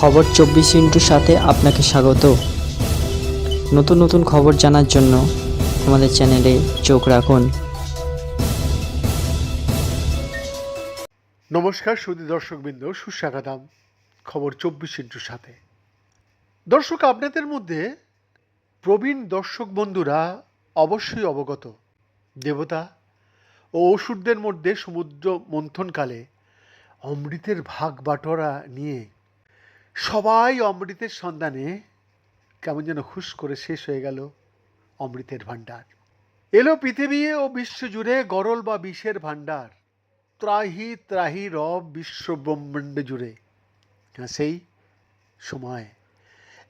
খবর চব্বিশ ইন্টুর সাথে আপনাকে স্বাগত। নতুন নতুন খবর জানার জন্য আমাদের চ্যানেলে চোখ রাখুন। নমস্কার সুদী দর্শকবৃন্দ, সুস্বাগতম খবর চব্বিশ ইন্টুর সাথে। দর্শক, আপনাদের মধ্যে প্রবীণ দর্শক বন্ধুরা অবশ্যই অবগত। দেবতা ও অসুরদের মধ্যে সমুদ্র মন্থনকালে অমৃতের ভাগ বাটোয়ারা নিয়ে সবাই অমৃতের সন্ধানে কেমন যেন হুস করে শেষ হয়ে গেল অমৃতের ভাণ্ডার। এলো পৃথিবী ও বিশ্ব জুড়ে গরল বা বিষের ভাণ্ডার। ত্রাহি ত্রাহি রব বিশ্ব ব্রহ্মাণ্ড জুড়ে। হ্যাঁ, সেই সময়।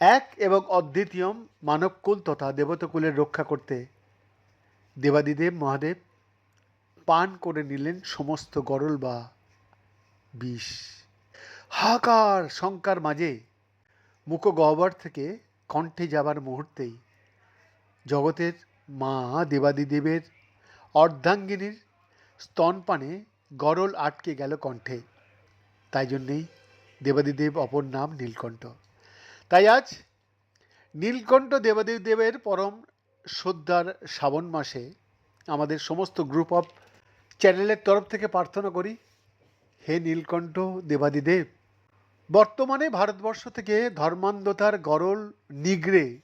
এক এবং অদ্বিতীয় মানবকুল তথা দেবতাকুলের রক্ষা করতে দেবাদিদেব মহাদেব পান করে নিলেন সমস্ত গরল বা বিষ। হাহাকার, শঙ্কার মাঝে মুখ গহ্বর থেকে কণ্ঠে যাবার মুহূর্তেই জগতের মা দেবাদিদেবের অর্ধাঙ্গিনীর স্তনপানে গরল আটকে গেল কণ্ঠে। তাই জন্যেই দেবাদিদেব অপর নাম নীলকণ্ঠ। তাই আজ নীলকণ্ঠ দেবাদিদেব দেবের পরম শ্রদ্ধার শ্রাবণ মাসে আমাদের সমস্ত গ্রুপ অফ চ্যানেলের তরফ থেকে প্রার্থনা করি, হে নীলকণ্ঠ দেবাদিদেব বর্তমানে ভারতবর্ষ থেকে ধর্মান্ধতার গরল নিগড়ে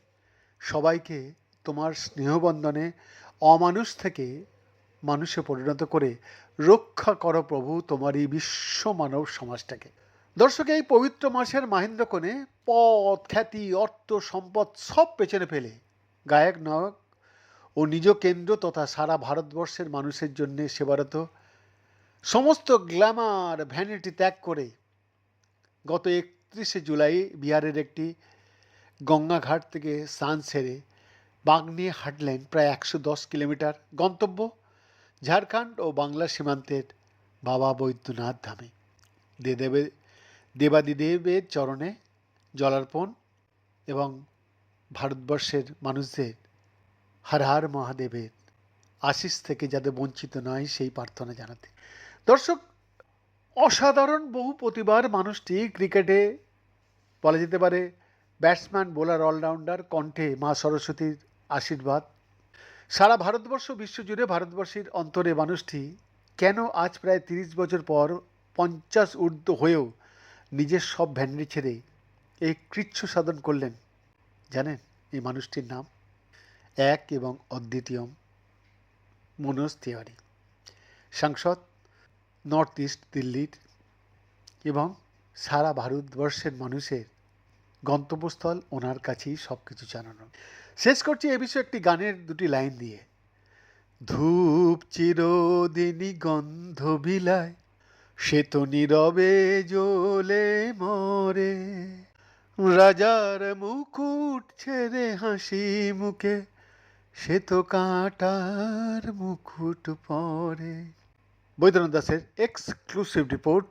সবাইকে তোমার স্নেহবন্ধনে অমানুষ থেকে মানুষে পরিণত করে রক্ষা করো প্রভু তোমার এই বিশ্ব মানব সমাজটাকে। দর্শক, এই পবিত্র মাসের মাহেন্দ্রকোণে পদ খ্যাতি, অর্থ, সম্পদ সব পেছনে ফেলে গায়ক, নায়ক ও নিজ কেন্দ্র তথা সারা ভারতবর্ষের মানুষের জন্য সেবারত সমস্ত গ্ল্যামার, ভ্যানিটি ত্যাগ করে গত একত্রিশে জুলাই বিহারের একটি গঙ্গাঘাট থেকে স্নান সেরে বাঘ নিয়ে হাঁটলেন প্রায় একশো দশ কিলোমিটার গন্তব্য ঝাড়খণ্ড ও বাংলা সীমান্তের বাবা বৈদ্যনাথ ধামে। দেদেবে, দেবাদিদেবের চরণে জলার্পণ এবং ভারতবর্ষের মানুষদের হর হর মহাদেবের আশিস থেকে যাতে বঞ্চিত নয় সেই প্রার্থনা জানাতে। দর্শক অসাধারণ বহু প্রতিবার মানুষটি ক্রিকেটে বলা যেতে পারে ব্যাটসম্যান, বোলার, অলরাউন্ডার, কণ্ঠে মা সরস্বতীর আশীর্বাদ। সারা ভারতবর্ষ বিশ্বজুড়ে ভারতবর্ষের অন্তরে মানুষটি কেন আজ প্রায় তিরিশ বছর পর পঞ্চাশ ঊর্ধ্ব হয়েও নিজের সব ভ্যান্ডি ছেড়ে এই কৃচ্ছ সাধন করলেন? জানেন এই মানুষটির নাম? এক এবং অদ্বিতীয় মনোজ তিওয়ারি। সাংসদ নর্থ ইস্ট দিল্লির এবং সারা ভারতবর্ষের মানুষের গন্তব্যস্থল ওনার কাছেই সব কিছু জানানো। শেষ করছি এ বিষয়ে একটি গানের দুটি লাইন দিয়ে। ধূপ চিরদিনই গন্ধ বিলায়, সে তো নীরবে জ্বলে মরে। রাজার মুকুট ছেড়ে হাসি মুখে, সে তো কাঁটার মুকুট পরে। বৈদ্যনাথ দাসের এক্সক্লুসিভ রিপোর্ট